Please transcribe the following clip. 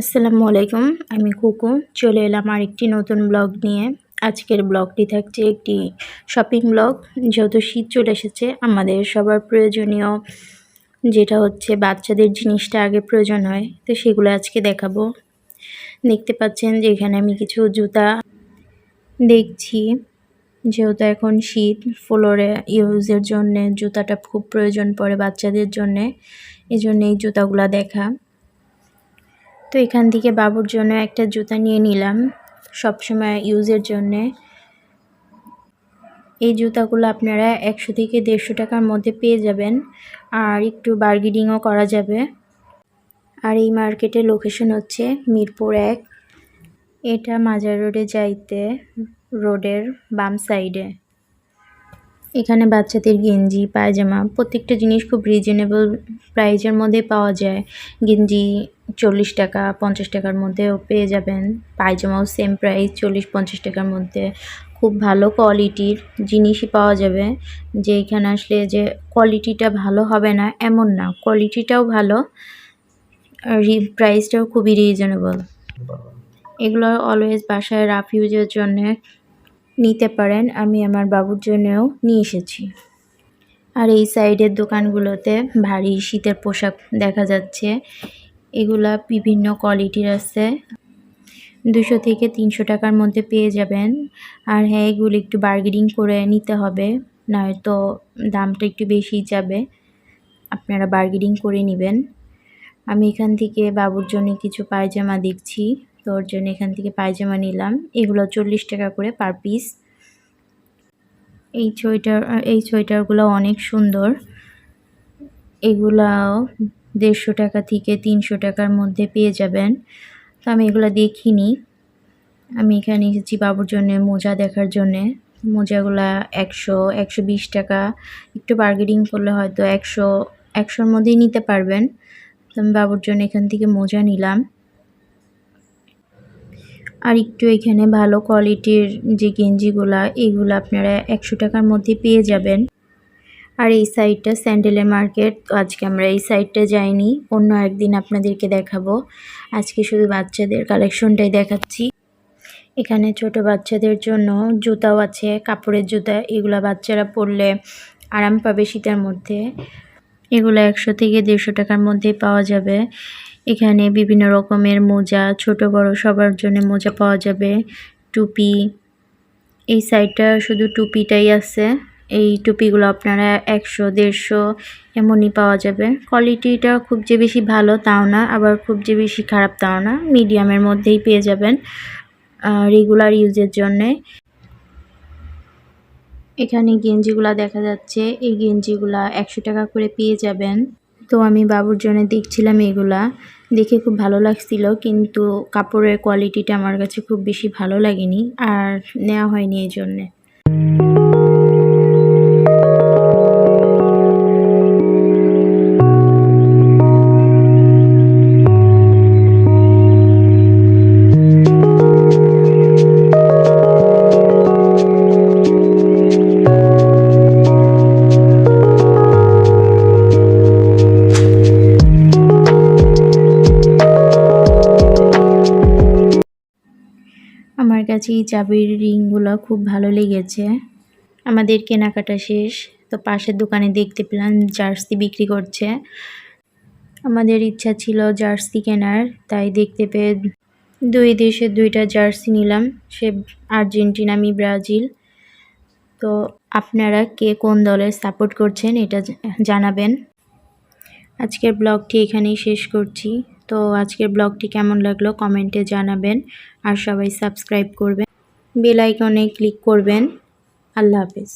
আসসালামু আলাইকুম, আমি কুকু। চলে এলাম আরেকটি নতুন ব্লগ নিয়ে। আজকের ব্লগটি থাকছে একটি শপিং ব্লগ যেহেতু শীত চলে এসেছে, আমাদের সবার প্রয়োজনীয় যেটা হচ্ছে বাচ্চাদের জিনিসটা আগে প্রয়োজন হয়, তো সেগুলো আজকে দেখাবো। দেখতে পাচ্ছেন যে এখানে আমি কিছু জুতা দেখছি। যেহেতু এখন শীত ফ্লোরে ইউজের জন্যে জুতাটা খুব প্রয়োজন পড়ে বাচ্চাদের জন্যে এই জন্য এই জুতাগুলো দেখা। তো এখান থেকে বাবুর জন্য একটা জুতা নিয়ে নিলাম সবসময় ইউজের জন্যে। এই জুতাগুলো আপনারা একশো থেকে দেড়শো টাকার মধ্যে পেয়ে যাবেন আর একটু বার্গেনিংও করা যাবে। আর এই মার্কেটের লোকেশন হচ্ছে মিরপুর এক। এটা মাজার রোডে যাইতে, রোডের বাম সাইডে। এখানে বাচ্চাদের গেঞ্জি পায়জামা প্রত্যেকটা জিনিস খুব রিজনেবল প্রাইজের মধ্যে পাওয়া যায়। গেঞ্জি চল্লিশ টাকা পঞ্চাশ টাকার মধ্যেও পেয়ে যাবেন। পায়জামাও সেম প্রাইস চল্লিশ পঞ্চাশ টাকার মধ্যে। খুব ভালো কোয়ালিটির জিনিসই পাওয়া যাবে। যে এখানে আসলে যে কোয়ালিটিটা ভালো হবে না এমন না। কোয়ালিটিটাও ভালো প্রাইসটাও খুবই রিজনেবল এগুলো অলওয়েজ বাসায় রাফ ইউজের জন্য নিতে পারেন, আমি আমার বাবুর জন্যও নিয়ে এসেছি। আর এই সাইডের দোকানগুলোতে ভারী শীতের পোশাক দেখা যাচ্ছে। এগুলা বিভিন্ন কোয়ালিটির আছে। দুশো থেকে তিনশো টাকার মধ্যে পেয়ে যাবেন। আর হ্যাঁ এগুলো একটু বার্গেনিং করে নিতে হবে, নয়তো দামটা একটু বেশি যাবে। আপনারা বার্গেনিং করে নেবেন। আমি এখান থেকে বাবুর জন্য কিছু পায়জামা দেখছি। তো ওর জন্য এখান থেকে পায়জামা নিলাম। এগুলো চল্লিশ টাকা করে পার পিস। এই সোয়েটার, এই সোয়েটারগুলো অনেক সুন্দর। এগুলাও দেড়শো টাকা থেকে তিনশো টাকার মধ্যে পেয়ে যাবেন। তো আমি এগুলো দেখিনি। আমি এখানে এসেছি বাবুর জন্য, মোজা দেখার জন্যে। মোজাগুলা একশো একশো বিশ টাকা। একটু বার্গেনিং করলে হয়তো একশো, একশোর মধ্যেই নিতে পারবেন। তো আমি বাবুর জন্য এখান থেকে মোজা নিলাম। আর একটু এখানে ভালো কোয়ালিটির যে গেঞ্জিগুলা, এগুলো আপনারা একশো টাকার মধ্যে পেয়ে যাবেন। আর এই সাইডটা স্যান্ডেলের মার্কেট আজকে আমরা এই সাইডটা যাইনি, অন্য একদিন আপনাদেরকে দেখাবো। আজকে শুধু বাচ্চাদের কালেকশনটাই দেখাচ্ছি। এখানে ছোট বাচ্চাদের জন্য জুতাও আছে, কাপড়ের জুতা, এগুলো বাচ্চারা পরলে আরাম পাবে শীতের মধ্যে। এগুলো একশো থেকে দেড়শো টাকার মধ্যে পাওয়া যাবে। এখানে বিভিন্ন রকমের মোজা, ছোট, বড়, সবার জন্য মোজা পাওয়া যাবে। টুপি, এই সাইডটা শুধু টুপিটাই আছে। এই টুপিগুলো আপনারা একশো, দেড়শো এমনই পাওয়া যাবে। কোয়ালিটিটা খুব যে বেশি ভালো তাও না, আবার খুব যে বেশি খারাপ তাও না, মিডিয়ামের মধ্যেই পেয়ে যাবেন রেগুলার ইউজের জন্যে। এখানে গেঞ্জিগুলা দেখা যাচ্ছে, এই গেঞ্জিগুলা একশো টাকা করে পেয়ে যাবেন। তো আমি বাবুর জন্য দেখছিলাম এগুলা। দেখে খুব ভালো লাগছিল, কিন্তু কাপড়ের কোয়ালিটিটা আমার কাছে খুব বেশি ভালো লাগেনি, আর নেওয়া হয়নি এই জন্যে কাছে এই চাবির রিংগুলো খুব ভালো লেগেছে। আমাদের কেনাকাটা শেষ, তো পাশের দোকানে দেখতে পেলাম জার্সি বিক্রি করছে। আমাদের ইচ্ছা ছিল জার্সি কেনার, তাই দেখতে পেয়ে দুই দেশের দুইটা জার্সি নিলাম, সে আর্জেন্টিনা, আমি ব্রাজিল। তো আপনারা কে কোন দলের সাপোর্ট করছেন এটা জানাবেন। আজকের ব্লগটি এখানেই শেষ করছি। তো আজকের ব্লগটি কেমন লাগল কমেন্টে জানাবেন আর সবাই সাবস্ক্রাইব করবেন। বেল আইকনে ক্লিক করবেন। আল্লাহ হাফেজ।